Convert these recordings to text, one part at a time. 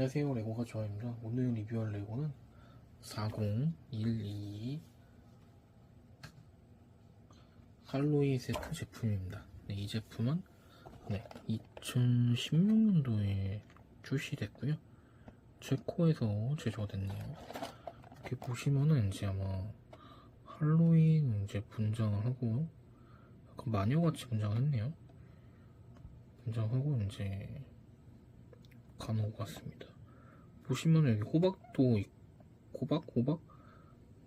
안녕하세요. 레고가 좋아입니다. 오늘 리뷰할 레고는 4012 할로이 세트 제품입니다. 네, 이 제품은 네, 2016년도에 출시됐고요. 체코에서 제조가 됐네요. 이렇게 보시면은 이제 아마 할로윈 이제 분장을 하고 약간 마녀같이 분장을 했네요. 분장하고 이제 간호 같습니다. 보시면 여기 호박도 있, 호박 호박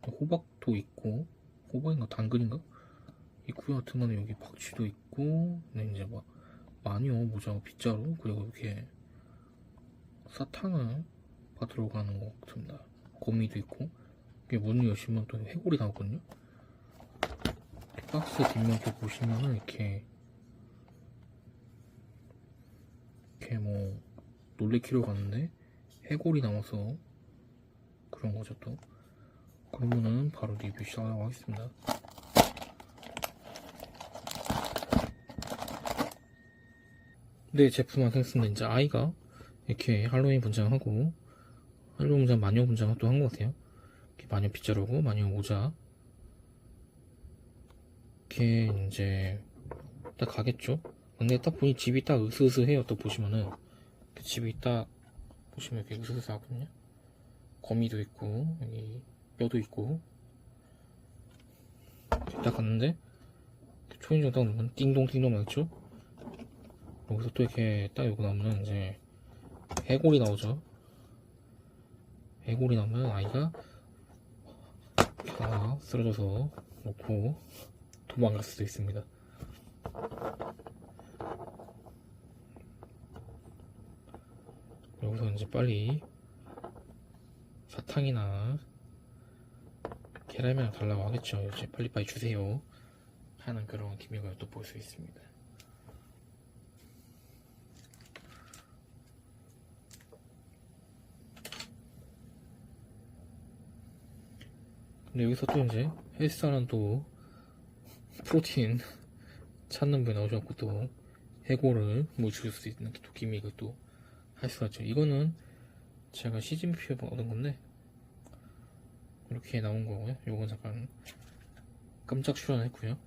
호박도 있고 호박인가 당근인가 있고요. 하여튼간에 여기 박쥐도 있고, 네 이제 막 마녀 모자 빗자루 그리고 이렇게 사탕을 받으러 가는 것 같습니다. 거미도 있고 이게 문을 여시면 또 해골이 나오거든요. 박스 뒷면 이렇게 보시면은 이렇게 이렇게 뭐 놀래키러 갔는데 해골이 나와서 그런 거죠 또. 그러면은 바로 리뷰 시작하도록 하겠습니다. 네 제품 완성했습니다. 이제 아이가 이렇게 할로윈 분장하고 할로윈 분장 마녀 분장을 또 한 것 같아요. 이렇게 마녀 빗자루고 마녀 모자. 이렇게 이제 딱 가겠죠? 근데 딱 보니 집이 딱 으스으스해요 또 보시면은 그 집이 딱 보시면 이렇게 으스스하거든요. 거미도 있고 여기 뼈도 있고 딱 갔는데 초인종 딱 누르면 띵동띵동 맞죠? 여기서 또 이렇게 딱 요거 나오면 이제 해골이 나오죠. 해골이 나오면 아이가 다 쓰러져서 놓고 도망갈 수도 있습니다. 여기서 이제 빨리 사탕이나 계란이랑 달라고 하겠죠. 이제 빨리빨리 주세요. 하는 그런 기믹을 또 볼 수 있습니다. 근데 여기서 또 이제 헬스하는 또 프로틴 찾는 분이 나오셔갖고 또 해골을 묻힐 수 있는 또 기믹을 또 할 수가 있죠. 이거는 제가 시즌표에 얻은 건데 이렇게 나온 거고요. 요건 잠깐 깜짝 출연했고요.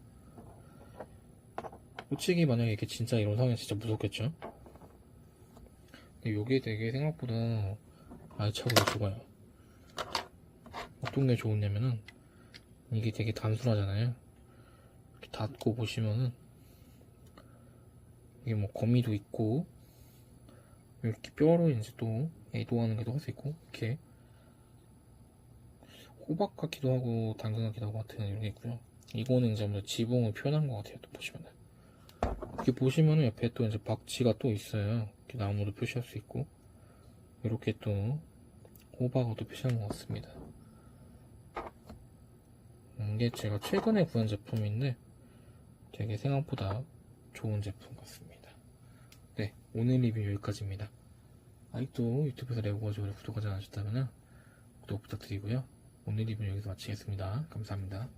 솔직히 만약에 이게 진짜 이런 상황이 진짜 무섭겠죠. 근데 요게 되게 생각보다 알차고 좋아요. 어떤 게 좋으냐면은 이게 되게 단순하잖아요. 이렇게 닫고 보시면은 이게 뭐 거미도 있고 이렇게 뼈로 이제 또 애도하는 게도 할 수 있고 이렇게 호박 같기도 하고 당근 같기도 하고 같은 이런 게 있고요. 이거는 이제 아무래도 지붕을 표현한 것 같아요. 또 보시면은 이렇게 보시면은 옆에 또 이제 박쥐가 또 있어요. 이렇게 나무로 표시할 수 있고 이렇게 또 호박으로 표시한 것 같습니다. 이게 제가 최근에 구한 제품인데 되게 생각보다 좋은 제품 같습니다. 네, 오늘 리뷰 여기까지입니다. 아직도 유튜브에서 레고가 좋아요 구독하지 않으셨다면 구독 부탁드리고요. 오늘 리뷰는 여기서 마치겠습니다. 감사합니다.